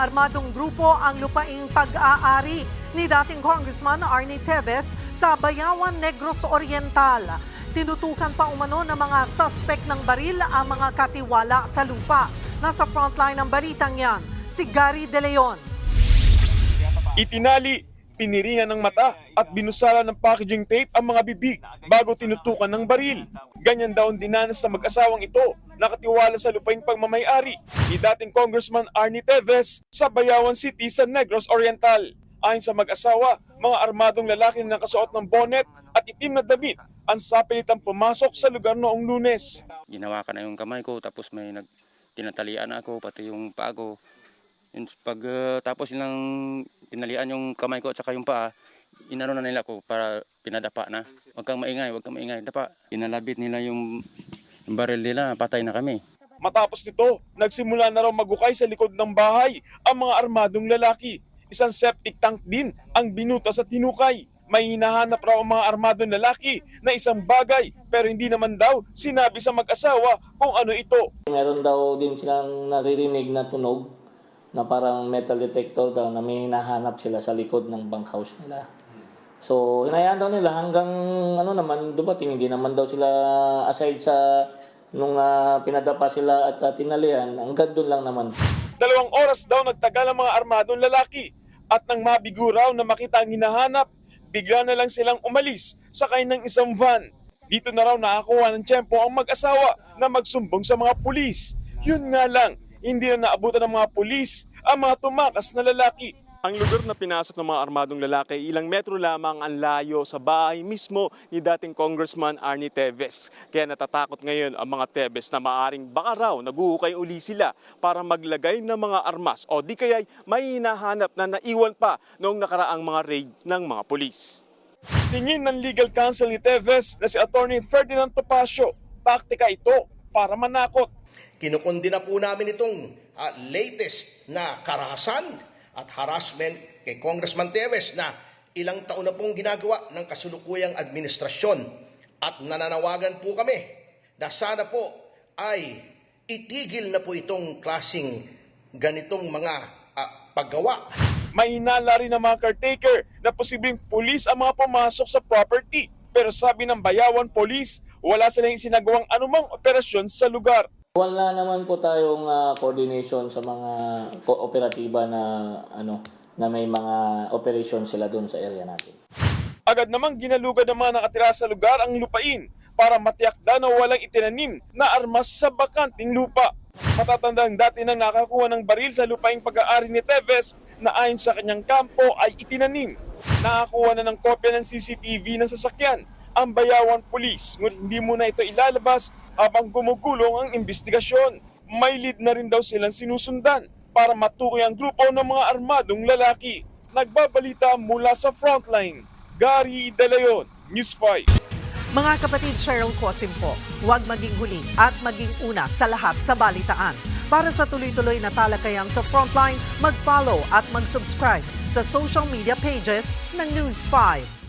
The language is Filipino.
armadong grupo ang lupaing pag-aari ni dating Congressman Arnie Teves sa Bayawan Negros Oriental. Tinutukan pa umano ng mga suspect ng baril ang mga katiwala sa lupa. Nasa frontline ng balitang yan, si Gary De Leon. Itinali, piniringan ng mata at binusala ng packaging tape ang mga bibig bago tinutukan ng baril. Ganyan daw ang dinanas sa mag-asawang ito nakatiwala sa lupaing pagmamayari ni dating Congressman Arnie Teves sa Bayawan City sa Negros Oriental. Ayon sa mag-asawa, mga armadong lalaki na nakasuot ng bonnet at itim na damit ang sapilitang pumasok sa lugar noong lunes. ginawa ka na yung kamay ko tapos may nag tinatalian ako pati yung paa yun, pag uh, tapos nilang tinalian yung kamay ko at saka yung paa inano na nila ko para pinadapa na wag kang maingay wag kang maingay dapa inalabit nila yung, yung baril nila patay na kami Matapos nito, nagsimula na raw magukay sa likod ng bahay ang mga armadong lalaki. Isang septic tank din ang binutas at tinukay. May hinahanap raw ang mga armadong lalaki na isang bagay pero hindi naman daw sinabi sa mag-asawa kung ano ito. Meron daw din silang naririnig na tunog na parang metal detector daw na may hinahanap sila sa likod ng bunkhouse nila. So, hinayaan daw nila hanggang ano naman dumating, hindi naman daw sila aside sa nung ah, pinadapa sila at uh, tinalian, hanggang doon lang naman. Dalawang oras daw nagtagal ang mga armadong lalaki at nang mabigo raw na makita ang hinahanap, bigla na lang silang umalis sakay ng isang van. Dito na raw nakakuha ng tiyempo ang mag-asawa na magsumbong sa mga pulis. Yun nga lang, hindi na naabutan ng mga pulis ang mga tumakas na lalaki. Ang lugar na pinasok ng mga armadong lalaki, ilang metro lamang ang layo sa bahay mismo ni dating Congressman Arnie Teves. Kaya natatakot ngayon ang mga Teves na maaring baka raw naguhukay uli sila para maglagay ng mga armas o di kaya'y may hinahanap na naiwan pa noong nakaraang mga raid ng mga pulis. Tingin ng legal counsel ni Teves na si Attorney Ferdinand Topacio, taktika ito para manakot Kinukundi na po namin itong ah, latest na karahasan at harassment kay Congressman Teves na ilang taon na pong ginagawa ng kasulukuyang administrasyon at nananawagan po kami na sana po ay itigil na po itong klasing ganitong mga ah, paggawa. May hinala rin ng mga caretaker na posibleng pulis ang mga pumasok sa property. Pero sabi ng Bayawan Police, wala silang isinagawang anumang operasyon sa lugar. Wala naman po tayong ah, coordination sa mga kooperatiba na ano na may mga operation sila doon sa area natin. Agad namang ginalugad ng mga nakatira sa lugar ang lupain para matiyak na walang itinanim na armas sa bakanting lupa. Matatandang dati nang nakakuha ng baril sa lupaing pag-aari ni Teves na ayon sa kanyang kampo ay itinanim. Nakakuha na ng kopya ng CCTV ng sasakyan ang Bayawan Police ngunit hindi muna ito ilalabas habang gumugulong ang investigasyon. May lead na rin daw silang sinusundan para matukoy ang grupo ng mga armadong lalaki. Nagbabalita mula sa frontline. Gary De Leon, News 5. Mga kapatid Cheryl Cosim po, huwag maging huli at maging una sa lahat sa balitaan. Para sa tuloy-tuloy na talakayang sa Frontline, mag-follow at mag-subscribe sa social media pages ng News 5.